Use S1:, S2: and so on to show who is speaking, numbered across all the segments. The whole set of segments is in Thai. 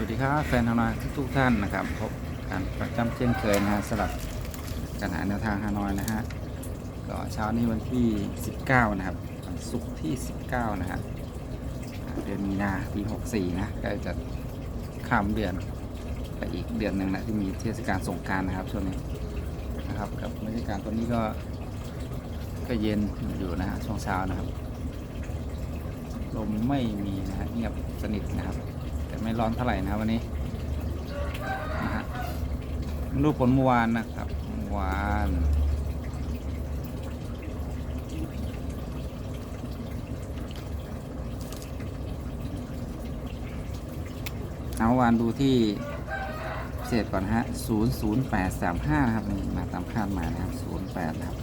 S1: วัสดีครับแฟนฮานอยทุกท่านนะครับพบกันประจำเช่นเคยนะฮะสำหรับการหาแนวทางฮานอยนะฮะก็เช้านี้วันที่ 19 นะครับวันศุกร์ที่ 19 นะฮะเดือนมีนาปี 64 นะใกล้จะข้ามเดือนไปอีกเดือนหนึ่งนะที่มีเทศกาลสงการนะครับช่วงนี้นะครับกับบรรยากาศตอนนี้ก็ก็เย็นอยู่นะฮะช่วงเช้านะครับลมไม่มีนะฮะเงียบสนิทนะครับ ไม่ร้อนเท่าไหร่นะครับวันนี้นะฮะรูปผลเมื่อวานนะครับเมื่อวานเอาวานดูที่เศษก่อนนะฮะ 00835 นะครับนี่มาตามคาดหมายนะครับ 08 นะครับ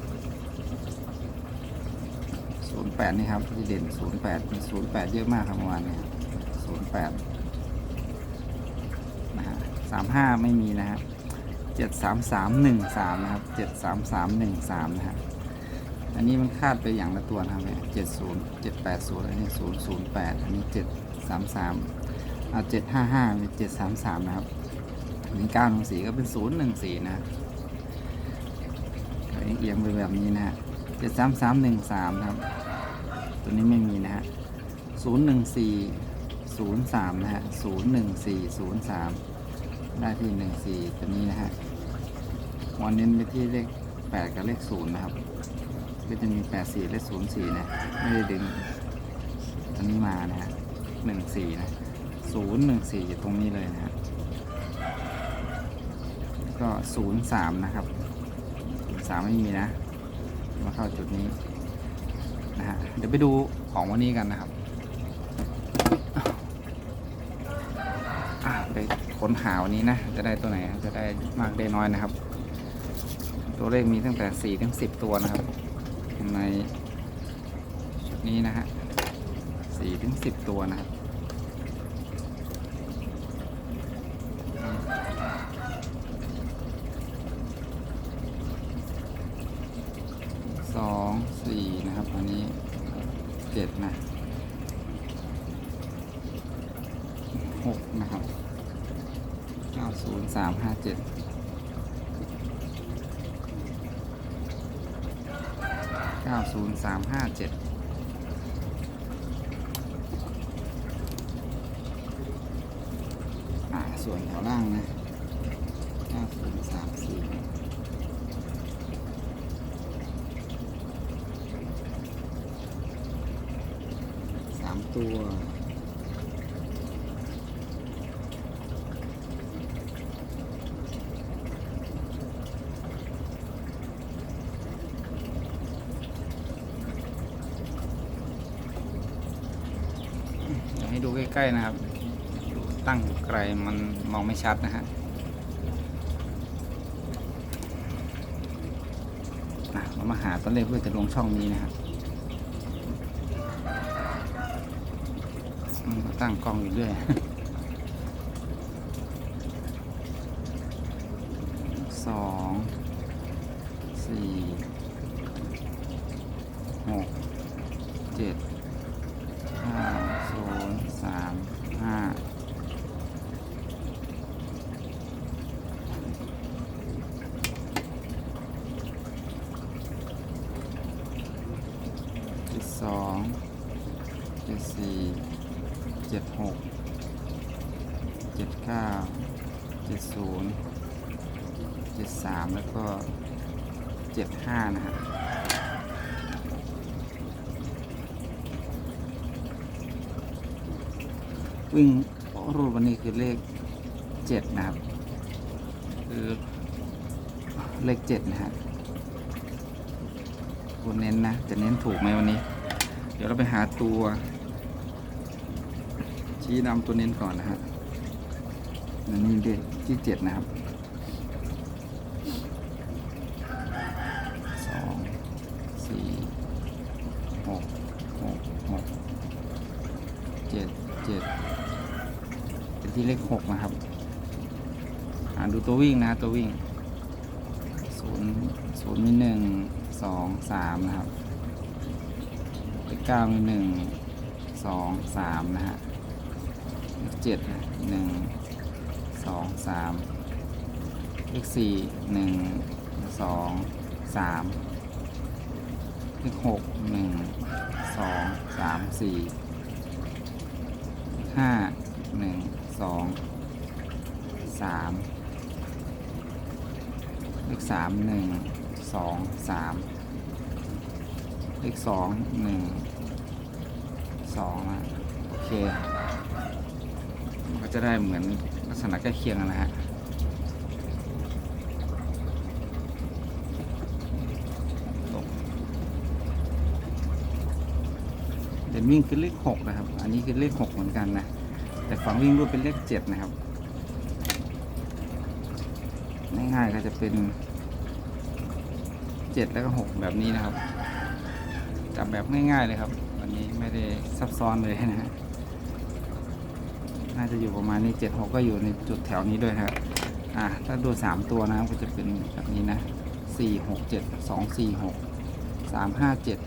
S1: 08 นี่ครับที่เด่น 08 มี 08 เยอะมากครับเมื่อวานเนี่ย08 35 ไม่มีนะครับ 73313 นะครับ 73313 นะครับ อันนี้มันคาดไปอย่างละตัวนะครับเนี่ย70 780 อันนี้ 008 อันนี้ 733เอา755เป็น733 นะครับอันนี้เก้าลงสีก็เป็น 014 นะเอียงไปแบบนี้นะฮะ73313 นะครับ ตัวนี้ไม่มีนะฮะ014 03 นะฮะ 014 03 ได้ที่หนึ่งสี่ตัวนี้นะฮะวันเน้นไปที่เลขแปดกับเลขศูนย์นะครับ ก็จะมีแปดสี่และศูนย์สี่นะ ไม่ได้ดึงอันนี้มานะฮะหนึ่งสี่นะศูนย์หนึ่งสี่อยู่ตรงนี้เลยนะฮะก็ศูนย์สามนะครับสามไม่มีนะ มาเข้าจุดนี้นะฮะเดี๋ยวไปดูของวันนี้กันนะครับ อะ ไปค้นหาวันนี้นะ จะได้ตัวไหนจะได้มากได้น้อยนะครับ ตัวเลขมีตั้งแต่4ถึง10ตัวนะครับ ในชุดนี้นะฮะ4ถึง10ตัวนะครับสองสี่นะครับอันนี้เจ็ดนะหกนะครับาศูนย์สามห้าเจ็ดเก้าศูนย์สามห้าเจ็ดอ่าส่วนแถวล่างนะเก้าศูนย์สามสี่สามตัว อยากให้ ดูใกล้ๆนะครับ ตั้งไกลมันมองไม่ชัดนะฮะอะเรามาหาตัวเลขเพื่อจะลงช่องนี้นะครับตั้งกล้องอยู่เรื่อยสองสี่หกเจ็ด ห้าศูนย์สามห้าเจ็ดสอง เจ็ดสี่เจ็ดหกเจ็ดเก้าเจ็ดศูนย์เจ็ดสามแล้วก็เจ็ดห้านะฮะวิ่งรูปวันนี้คือเลขเจ็ดนะครับคือเลขเจ็ดนะฮะคุณเน้นนะ จะเน้นถูกไหมวันนี้ เดี๋ยวเราไปหาตัว ชี้นำตัวเน้นก่อนนะฮะอันนี้เลขที่เจ็ดนะครับสองสี่หกหกหกเจ็ดเจ็ดเป็นที่เลขหกนะครับอ่าดูตัววิ่งนะตัววิ่งศูนย์ศูนย์มีหนึ่งสองสามนะครับเลขเก้ามีหนึ่งสองสามนะฮะ เจ็ดหนึ่งสองสามเลขสี่หนึ่งสองสามเลขหกหนึ่งสองสามสี่ห้าหนึ่งสองสามเลขสามหนึ่งสองสามเลขสองหนึ่งสองโอเค จะได้เหมือนลักษณะใกล้เคียงนะฮะเดนวิ่งคือเลขหกนะครับ อันนี้คือเลขหกเหมือนกันนะ แต่ฝั่งวิ่งรูปเป็นเลขเจ็ดนะครับ ง่ายๆก็จะเป็นเจ็ดแล้วก็หกแบบนี้นะครับจับแบบง่ายๆเลยครับอันนี้ไม่ได้ซับซ้อนเลยนะฮะ น่าจะอยู่ประมาณนี้เจ็ดหกก็อยู่ในจุดแถวนี้ด้วยครับอะถ้าดูสามตัวนะครับก็จะเป็นแบบนี้นะสี่หกเจ็ดสองสี่หกสามห้าเจ็ด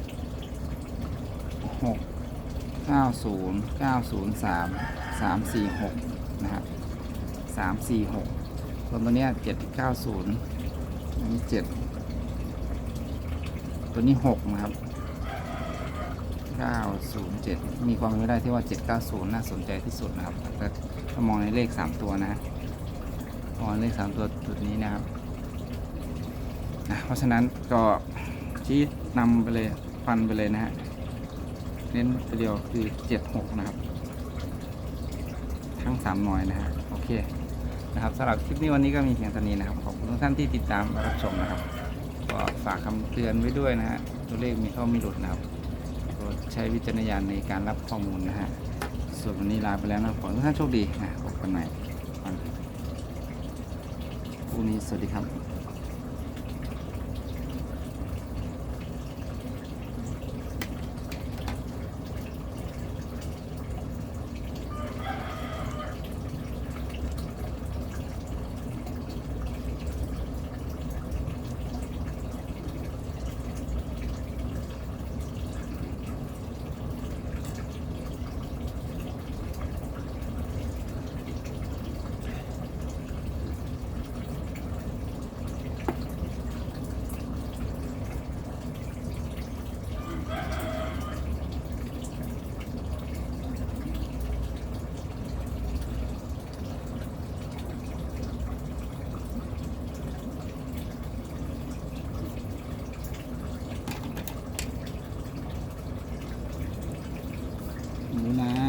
S1: หกเก้าศูนย์เก้าศูนย์สามสามสี่หกนะครับสามสี่หกรวมตัวเนี้ยเจ็ดเก้าศูนย์อันนี้เจ็ดตัวนี้หกนะครับ 907 มีความเป็นไปได้ที่ว่า 790 น่าสนใจที่สุดนะครับแต่ถ้ามองในเลข 3 ตัวนะมองเลข 3 ตัวจุดนี้นะครับนะเพราะฉะนั้นก็ชี้นำไปเลยฟันไปเลยนะฮะเน้นตัวเดียวคือ 76 นะครับ ทั้ง 3 หน่วยนะฮะโอเคนะครับสำหรับคลิปนี้วันนี้ก็มีเพียงเท่านี้นะครับ ขอบคุณทุกท่านที่ติดตามรับชมนะครับ ก็ฝากคำเตือนไว้ด้วยนะฮะตัวเลขมีเข้ามีหลุดนะครับ ดใช้วิจารณญาณในการรับข้อมูลนะฮะ ส่วนวันนี้ลาไปแล้วนะขอให้ทุกท่านโชคดีนะพบกันใหม่วันพรุ่งนี้สวัสดีครับ นะ